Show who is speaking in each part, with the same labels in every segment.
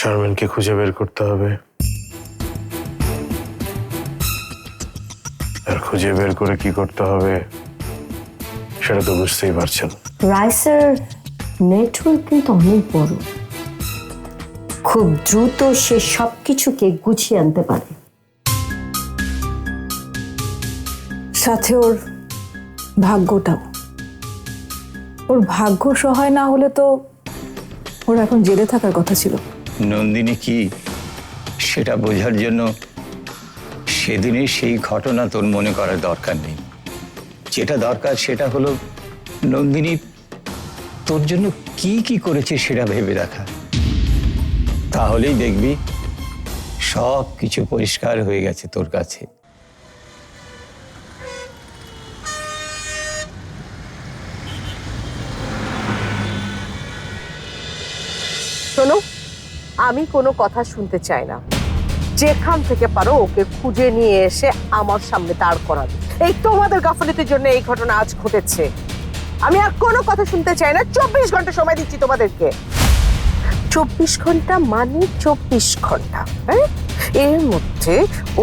Speaker 1: শারমিনকে খুঁজে বের করতে হবে। আর খুঁজে বের করে কি করতে হবে, সেটা তো বুঝতেই পারছেন।
Speaker 2: রাইসের নেটওয়ার্ক কিন্তু অনেক বড়। খুব দ্রুত সে সবকিছুকে গুছিয়ে আনতে পারে।
Speaker 3: সাথে ওর ভাগ্যটাও। ওর ভাগ্য সহায় না হলে তো ওর এখন জেলে থাকার কথা ছিল।
Speaker 4: নন্দিনী কি? সেটা বোঝার জন্য সেদিনে সেই ঘটনা তোর মনে করার দরকার নেই। যেটা দরকার সেটা হলো নন্দিনী তোর জন্য কি কি করেছে সেটা ভেবে দেখা। তাহলেই দেখবি সব কিছু পরিষ্কার হয়ে গেছে তোর কাছে।
Speaker 5: শোনো আমি কোনো কথা শুনতে চাই না। যেখান থেকে পারো ওকে খুঁজে নিয়ে এসে আমার সামনে দাঁড় করাবে। এই তোমাদের গাফলিতের জন্য এই ঘটনা আজ ঘটেছে। আমি আর কোনো কথা শুনতে চাই না। চব্বিশ ঘণ্টা সময় দিচ্ছি তোমাদেরকে। চব্বিশ ঘণ্টা মানে চব্বিশ ঘণ্টা হ্যাঁ? এর মধ্যে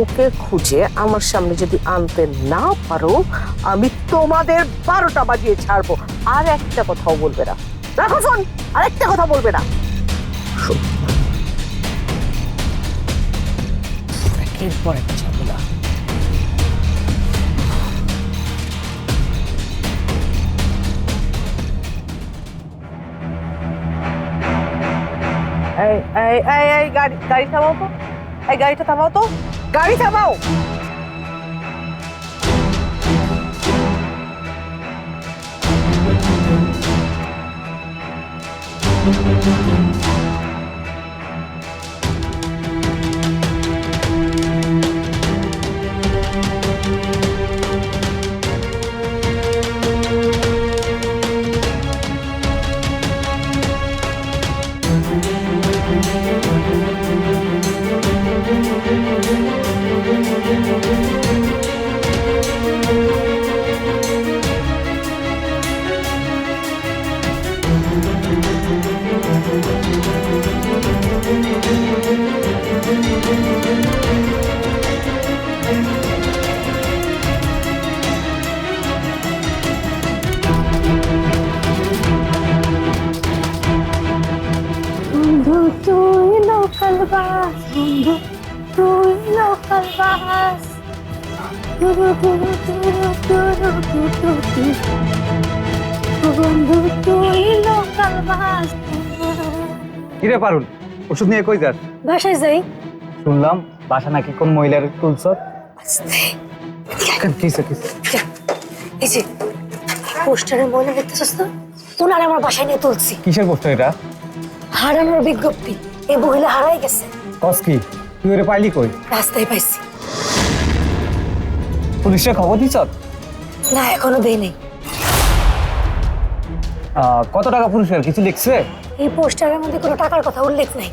Speaker 5: ওকে খুঁজে আমার সামনে যদি আনতে না পারো, আমি তোমাদের বারোটা বাজিয়ে ছাড়বো। আর একটা কথাও বলবে না। রাখো ফোন আর একটা কথা বলবে না। এরপর একটা ঝামেলা এই এই এই এই গাড়ি গাড়ি থামাও তো এই গাড়িটা থামাও তো গাড়ি থামাও
Speaker 2: বন্ধু
Speaker 6: কিরে পারুল ওষুধ নিয়ে কই যাস?
Speaker 2: বাসায় যাই।
Speaker 6: শুনলাম বাসা নাকি কোন মহিলার তুলছ কেন কিসে কিসে
Speaker 2: এই যে পোস্টারে দেখতেছিস না? ওনার আমার বাসায় নিয়ে তুলছি।
Speaker 6: কিসের পোস্টার এটা?
Speaker 2: হারানোর বিজ্ঞপ্তি। এই মহিলা হারাই গেছে।
Speaker 6: কস কি? তুই ওরে পাইলি কই?
Speaker 2: রাস্তায় পাইছি।
Speaker 6: পুলিশে খবর দিছ
Speaker 2: না এখনও দেই নেই
Speaker 6: কত টাকা পুরস্কার? কিছু লিখছে?
Speaker 2: এই পোস্টারের মধ্যে কোনো টাকার কথা উল্লেখ নাই।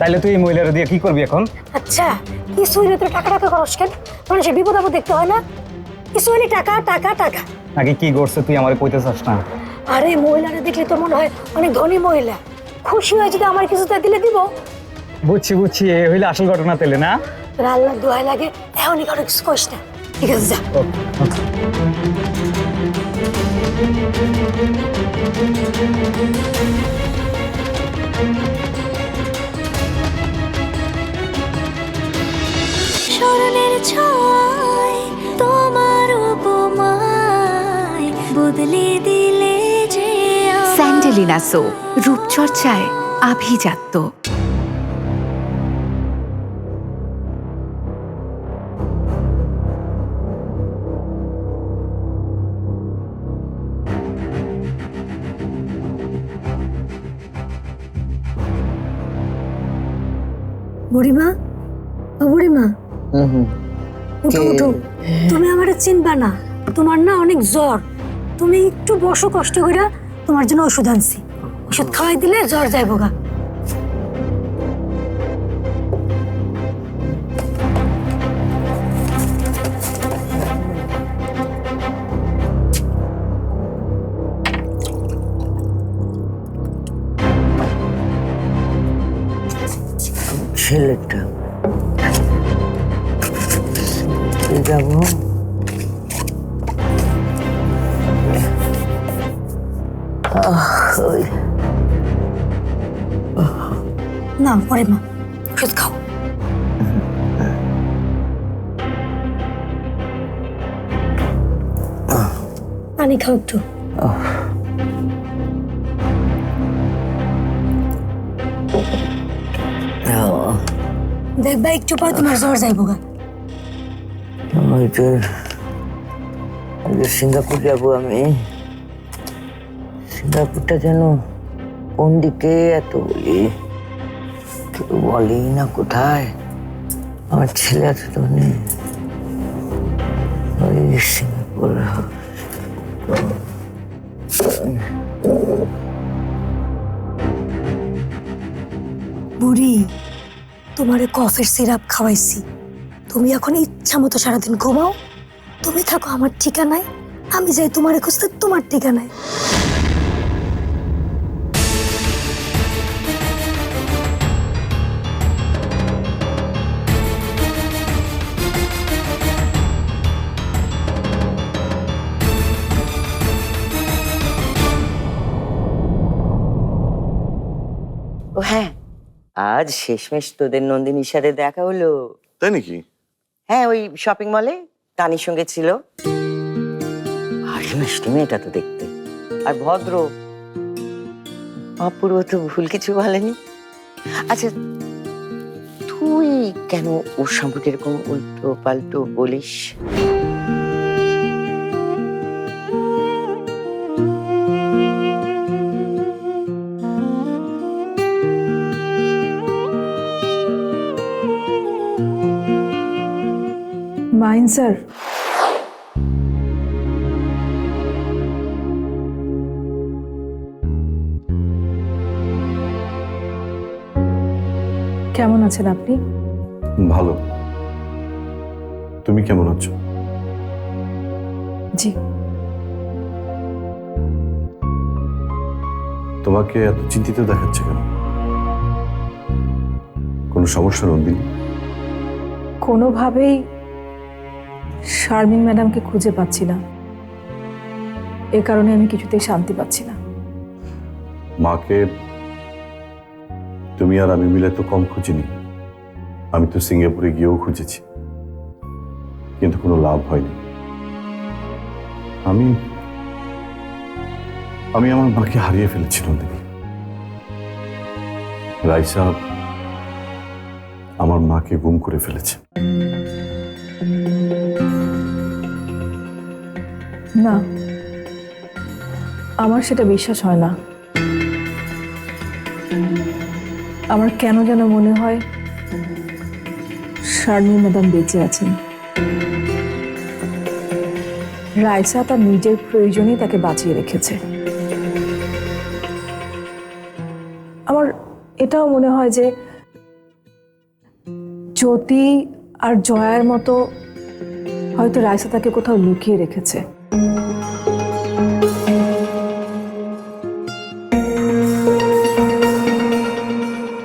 Speaker 6: তাইলে তুই এই মহিলার দিয়ে কি করবি এখন?
Speaker 2: আচ্ছা কিছু হইলে তো টাকা টাকা খরচ কেন? মানুষের বিপদ আপদ দেখতে হয় না? কিছু হইলে টাকা টাকা টাকা।
Speaker 6: নাকি কি করছে তুই আমার কইতে চাস না?
Speaker 2: আরে মহিলারা দেখলে তো মনে হয় অনেক ধনী মহিলা। খুশি হয়ে যদি আমার কিছুটা দিলে দিব।
Speaker 6: বুঝছি বুঝছি এ হইলে আসল ঘটনা তেলে না?
Speaker 2: তোর আল্লাহ লাগে এখনই কারও কিছু করিস না ঠিক আছে যা
Speaker 7: স্মরণের ছয় তোমার উপমায় বদলে দিলে যে।
Speaker 8: স্যান্ডেলিনা সো রূপচর্চায় আভিজাত্য
Speaker 2: বুড়িমা ও বুড়িমা উঠো উঠো। তুমি আমার চিনবা না। তোমার না অনেক জ্বর। তুমি একটু বসো কষ্ট করে তোমার জন্য ওষুধ আনছি। ওষুধ খাওয়াই দিলে জ্বর যাইবো গা।
Speaker 9: ছেলেটা। যাব
Speaker 2: না পরিমা ওষুধ খাও। পানি খাও একটু। দেখবা একটু পর তোমার জ্বর যাইব গা
Speaker 9: ওই যে সিঙ্গাপুর যাব আমি। সিঙ্গাপুরটা যেন কোন দিকে এত বলি কেউ বলেই না কোথায়। আমার ছেলে আছে তো নেই ওই সিঙ্গাপুর।
Speaker 2: বুড়ি তোমারে কফের সিরাপ খাওয়াইছি। তুমি এখন ইচ্ছা মতো সারাদিন ঘুমাও। তুমি থাকো আমার ঠিকানায়। আমি যাই তোমারে খুঁজতে, তোমার ঠিকানায়।
Speaker 9: হ্যাঁ আজ শেষমেশ তোদের নন্দিনীর সাথে দেখা হলো।
Speaker 1: তাই নাকি?
Speaker 9: হ্যাঁ ওই শপিং মলে তানির সঙ্গে ছিল। ভারী মিষ্টি মেয়েটা তো দেখতে। আর ভদ্র। অপূর্ব তো ভুল কিছু বলেনি। আচ্ছা তুই কেন ওর সম্পর্কে এরকম উল্টো পাল্টো বলিস?
Speaker 3: মাইন স্যার কেমন আছেন আপনি?
Speaker 1: ভালো। তুমি কেমন আছো?
Speaker 3: জি।
Speaker 1: তোমাকে এত চিন্তিত দেখাচ্ছে কেন? কোনো সমস্যা নন্দিনী
Speaker 3: কোনোভাবেই শারমিন ম্যাডামকে খুঁজে পাচ্ছি না। এ কারণে আমি কিছুতেই শান্তি পাচ্ছি না।
Speaker 1: মাকে তুমি আর আমি মিলে তো কম খুঁজিনি। আমি তো সিঙ্গাপুরে গিয়েও খুঁজেছি। কিন্তু কোনো লাভ হয়নি। আমি আমি আমার মাকে হারিয়ে ফেলেছি নন্দিনী। রাইসা আমার মাকে গুম করে ফেলেছে।
Speaker 3: না, আমার সেটা বিশ্বাস হয় না। আমার কেন যেন মনে হয় শারমিন ম্যাডাম বেঁচে আছেন। রাইসা তার নিজের প্রয়োজনেই তাকে বাঁচিয়ে রেখেছে। আমার এটাও মনে হয় যে জ্যোতি আর জয়ার মতো হয়তো রাইসা তাকে কোথাও লুকিয়ে রেখেছে।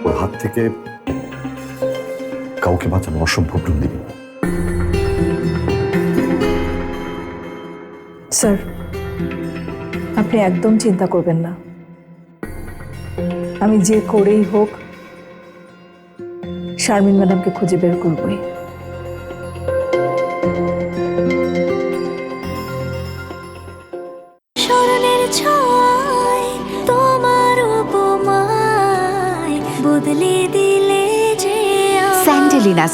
Speaker 1: ওর হাত থেকে কাউকে বাঁচানো অসম্ভব নন্দিনী
Speaker 3: স্যার আপনি একদম চিন্তা করবেন না। আমি যে করেই হোক শারমিন ম্যাডামকে খুঁজে বের করবই।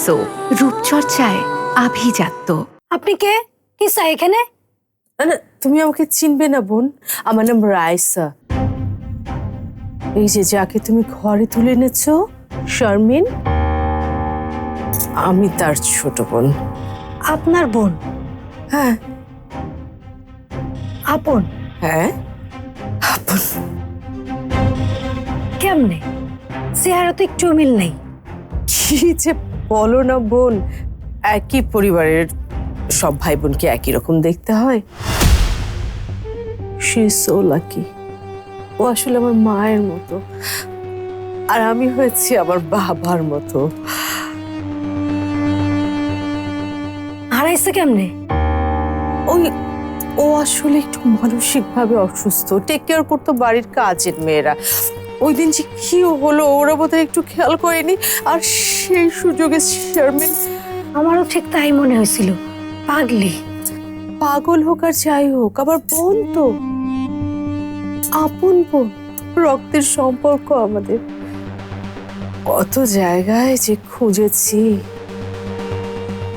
Speaker 8: সো রূপচর্চায় আভিজাত্য।
Speaker 2: আপনি কে? কি চাই এখানে?
Speaker 5: না না তুমি আমাকে চিনবে না বোন। আমার নাম রায়সা এই যে যাকে তুমি ঘরে তুলে এনেছো শারমিন আমি তার ছোট বোন।
Speaker 2: আপনার বোন?
Speaker 5: হ্যাঁ।
Speaker 2: আপন?
Speaker 5: হ্যাঁ। আপন।
Speaker 2: কেমনে? চেহারা তো একটু মিল নেই।
Speaker 5: কি যে বলো না বোন একই পরিবারের সব ভাই বোনকে একই রকম দেখতে হয়? সে সো লাকি ও আসলে আমার মায়ের মতো। আর আমি হয়েছি আমার বাবার মতো।
Speaker 2: হারাইছে কেমনে?
Speaker 5: ওই ও আসলে একটু মানসিকভাবে অসুস্থ। টেক কেয়ার করতো বাড়ির কাজের মেয়েরা। ওই দিন যে কি হলো ওরা বোধহয় একটু খেয়াল করেনি। আর সেই সুযোগে চেয়ারম্যান
Speaker 2: আমারও ঠিক তাই মনে হয়েছিল। পাগলি।
Speaker 5: পাগল হোক আর যাই হোক আবার বোন তো। আপন বোন রক্তের সম্পর্ক আমাদের। কত জায়গায় যে খুঁজেছি।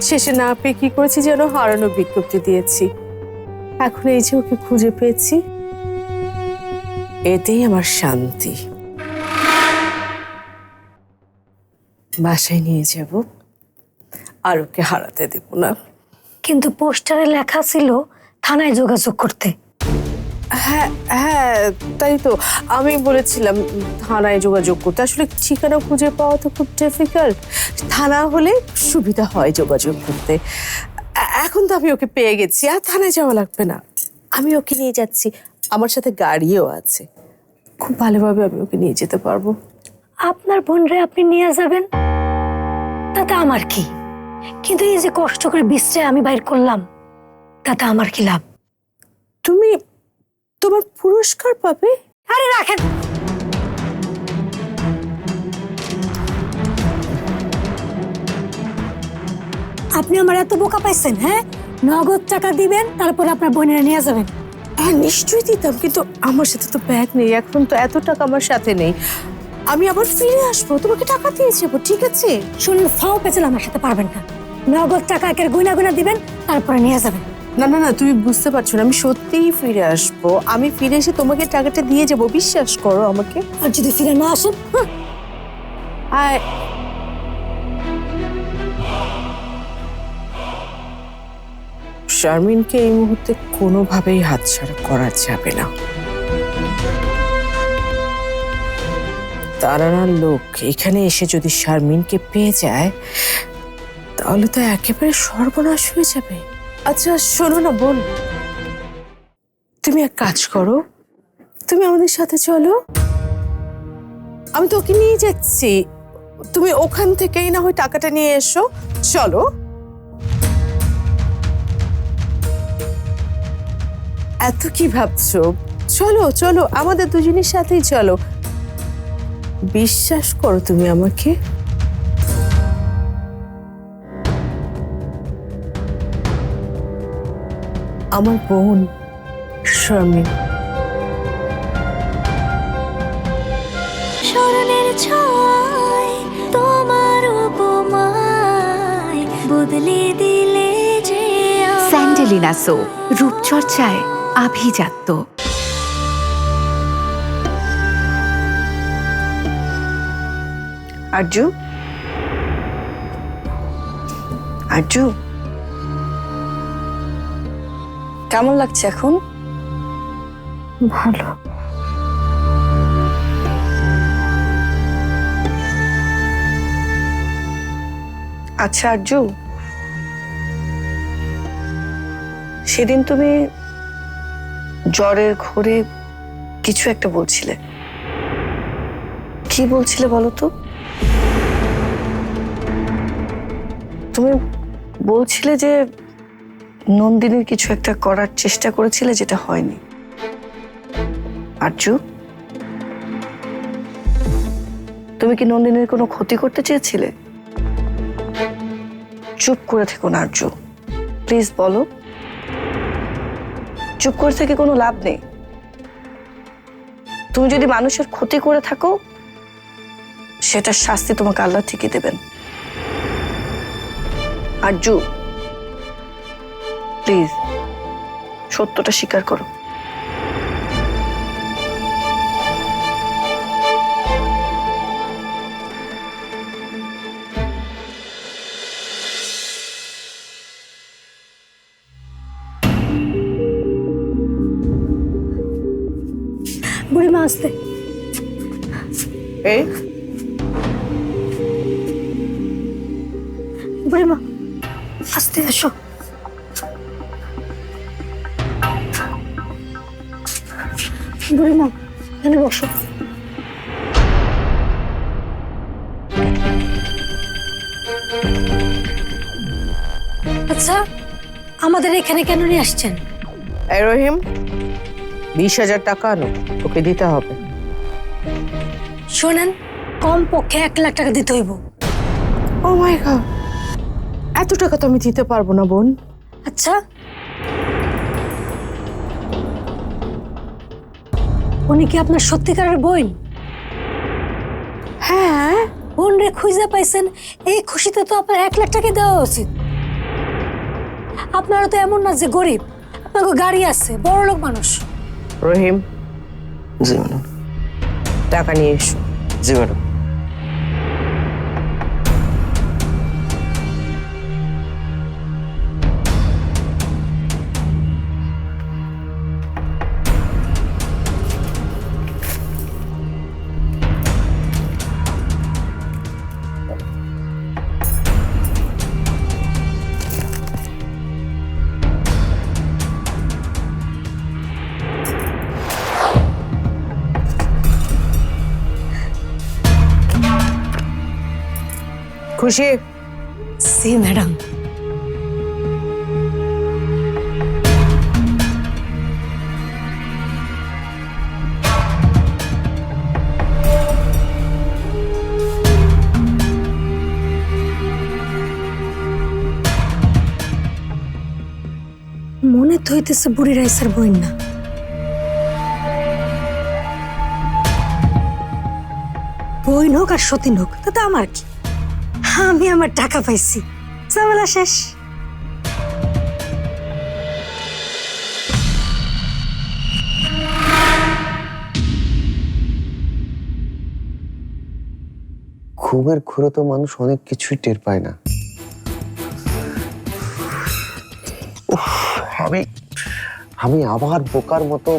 Speaker 5: শেষে না পেয়ে কি করেছি যেন হারানো বিজ্ঞপ্তি দিয়েছি। এখন এই যে ওকে খুঁজে পেয়েছি এতেই আমার শান্তি। বাসায় নিয়ে যাব। আর ওকে হারাতে দেব না।
Speaker 2: কিন্তু পোস্টারে লেখা ছিল থানায় যোগাযোগ করতে।
Speaker 5: হ্যাঁ হ্যাঁ তাই তো। আমি বলেছিলাম থানায় যোগাযোগ করতে। আসলে ঠিকানা খুঁজে পাওয়া তো খুব ডিফিকাল্ট থানা হলে সুবিধা হয় যোগাযোগ করতে। এখন তো আমি ওকে পেয়ে গেছি। আর থানায় যাওয়া লাগবে না। আমি ওকে নিয়ে যাচ্ছি। আমার সাথে গাড়িও আছে। খুব ভালোভাবে আমি ওকে নিয়ে যেতে পারব।
Speaker 2: আপনার বোনরে আপনি নিয়ে যাবেন? তাতে আমার কি? কিন্তু এই যে কষ্ট করে বিশ্রায় আমি বাইর করলাম তাতে আমার কি লাভ?
Speaker 5: তুমি তোমার পুরস্কার পাবে?
Speaker 2: আরে রাখেন! আপনি আমার এত বোকা পাইছেন হ্যাঁ? নগদ টাকা দিবেন তারপর আপনার বোনেরা নিয়ে যাবেন।
Speaker 5: হ্যাঁ নিশ্চয়ই দিতাম কিন্তু আমার সাথে তো ব্যাগ নেই এখন তো এত টাকা আমার সাথে নেই। আমি আবার ফিরে আসব। তোমাকে টাকা দিয়ে যাব ঠিক আছে?
Speaker 2: শুনুন ফাও পেছাল আমার সাথে পারবেন না। নগদ টাকা একের গুনা গুনা দিবেন তারপরে নিয়ে যাবেন।
Speaker 5: না না না তুমি বুঝতে পারছ না আমি সত্যিই ফিরে আসব। আমি ফিরে এসে তোমাকে টাকাটা দিয়ে যাব বিশ্বাস করো আমাকে।
Speaker 2: আর যদি ফিরে না আসেন
Speaker 5: আয়। শারমিনকে এই মুহূর্তে কোনোভাবেই হাতছাড়া করা যাবে না। তারানার লোক এখানে এসে যদি শারমিনকে পেয়ে যায়, তাহলে তো একেবারে সর্বনাশ হয়ে যাবে। আচ্ছা শোনো না বোন তুমি এক কাজ করো, তুমি আমাদের সাথে চলো। আমি তো ওকে নিয়ে যাচ্ছি। তুমি ওখান থেকেই না হয় টাকাটা নিয়ে এসো। চলো। এত কি ভাবছ? চলো চলো, আমাদের দুজনের সাথেই চলো। বিশ্বাস করো তুমি আমাকে আমার বোন শারমিন
Speaker 7: স্মরণের ছয় তোমার উপমায় বদলে দিলে যে।
Speaker 8: স্যান্ডেলিনা সো রূপচর্চায় আভিজাত্য
Speaker 9: আরজু? আরজু? কেমন লাগছে এখন?
Speaker 2: ভালো।
Speaker 9: আচ্ছা আরজু। সেদিন তুমি জ্বরের ঘোরে কিছু একটা বলছিলে। কি বলছিলে বলো তো? তুমি বলছিলে যে নন্দিনীর কিছু একটা করার চেষ্টা করেছিলে, যেটা হয়নি। আরজু, তুমি কি নন্দিনীর কোনো ক্ষতি করতে চেয়েছিলে? চুপ করে থেকো না আর্য প্লিজ বলো। চুপ করে থেকে কোনো লাভ নেই। তুমি যদি মানুষের ক্ষতি করে থাকো, সেটার শাস্তি তোমাকে আল্লাহ ঠিকই দেবেন। আর্য প্লিজ সত্যটা স্বীকার করো।
Speaker 2: বুড়িমা আসতে। বুড়িমা। বুড়িমা এখানে বসো। আচ্ছা আমাদের এখানে কেন নিয়ে আসছেন?
Speaker 5: এই রহিম বিশ হাজার টাকা আনো ওকে দিতে হবে।
Speaker 2: শোনেন কম পক্ষে এক লাখ টাকা দিতে হইব।
Speaker 5: ও মাই গড এত টাকা তো আমি দিতে পারব না বোন।
Speaker 2: আচ্ছা উনি কি আপনার সত্যিকারের বোন?
Speaker 5: হ্যাঁ
Speaker 2: বোন রে খুঁজে পাইছেন। এই খুশিতে তো আপনার এক লাখ টাকা দেওয়া উচিত। আপনারা তো এমন না যে গরিব। আপনার গাড়ি আছে বড় লোক মানুষ।
Speaker 5: রহিম।
Speaker 9: জি ম্যাডাম।
Speaker 5: টাকা নিয়ে এসো।
Speaker 9: জি ম্যাডাম।
Speaker 5: খুশি?
Speaker 2: সি, ম্যাডাম। মনে তো হইতেছে বুড়ি রাইসের বইন না। বইন হোক আর সতীন হোক, তাতে আমার কি? আমি আমার টাকা পাইছি। ঝামেলা শেষ।
Speaker 10: ঘুমের ঘুরে তো মানুষ অনেক কিছুই টের পায় না। আমি আমি আবার বোকার মতো